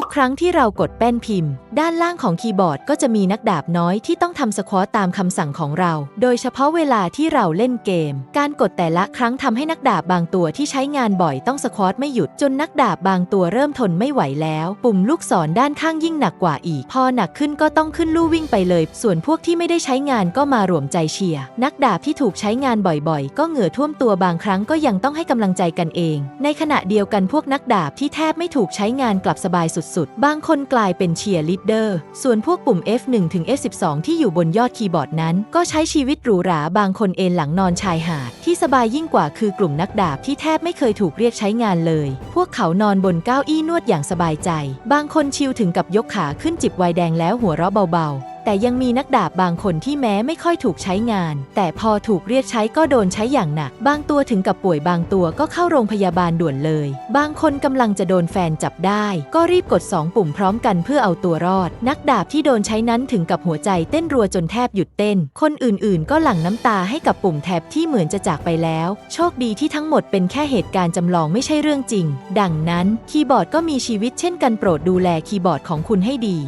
ทุกครั้งที่เรากดแป้นพิมพ์ ด้านล่างของคีย์บอร์ดก็จะมีนักดาบน้อยที่ต้องทำสควอตตามคำสั่งของเรา โดยเฉพาะเวลาที่เราเล่นเกม การกดแต่ละครั้งทำให้นักดาบบางตัวที่ใช้งานบ่อยต้องสควอตไม่หยุดจนนักดาบบางตัวเริ่มทนไม่ไหวแล้ว ปุ่มลูกศรด้านข้างยิ่งหนักกว่าอีก พอหนักขึ้นก็ต้องขึ้นลู่วิ่งไปเลย ส่วนพวกที่ไม่ได้ใช้งานก็มารวมใจเชียร์นักดาบที่ถูกใช้งานบ่อยๆ ก็เหงื่อท่วมตัวบางครั้งก็ยังต้องให้กำลังใจกันเอง ในขณะเดียวกันพวกนักดาบที่แทบไม่ถูกใช้งานกลับสบายสุดๆ บางคนกลายเป็นเชียร์ลีดเดอร์ ส่วนพวกปุ่ม F1 ถึง F12 ที่อยู่บนยอดคีย์บอร์ดนั้น ก็ใช้ชีวิตหรูหรา บางคนเอนหลังนอนชายหาด ที่สบายยิ่งกว่าคือกลุ่มนักดาบที่แทบไม่เคยถูกเรียกใช้งานเลย พวกเขานอนบนเก้าอี้นวดอย่างสบายใจ บางคนชิลถึงกับยกขาขึ้นจิบไวน์แดงแล้วหัวเราะเบาๆ แต่ยังมีนักดาบบางคนที่แม้ไม่ค่อยถูกใช้งาน แต่พอถูกเรียกใช้ก็โดนใช้อย่างหนัก บางตัวถึงกับป่วยบางตัวก็เข้าโรงพยาบาลด่วนเลย บางคนกำลังจะโดนแฟนจับได้ ก็รีบกด 2 ปุ่มพร้อมกันเพื่อเอาตัวรอด นักดาบที่โดนใช้นั้นถึงกับหัวใจเต้นรัวจนแทบหยุดเต้น คนอื่นๆ ก็หลั่งน้ำตาให้กับปุ่มแท็บที่เหมือนจะจากไปแล้ว โชคดีที่ทั้งหมดเป็นแค่เหตุการณ์จำลองไม่ใช่เรื่องจริง ดังนั้นคีย์บอร์ดก็มีชีวิตเช่นกันโปรดดูแลคีย์บอร์ดของคุณให้ดี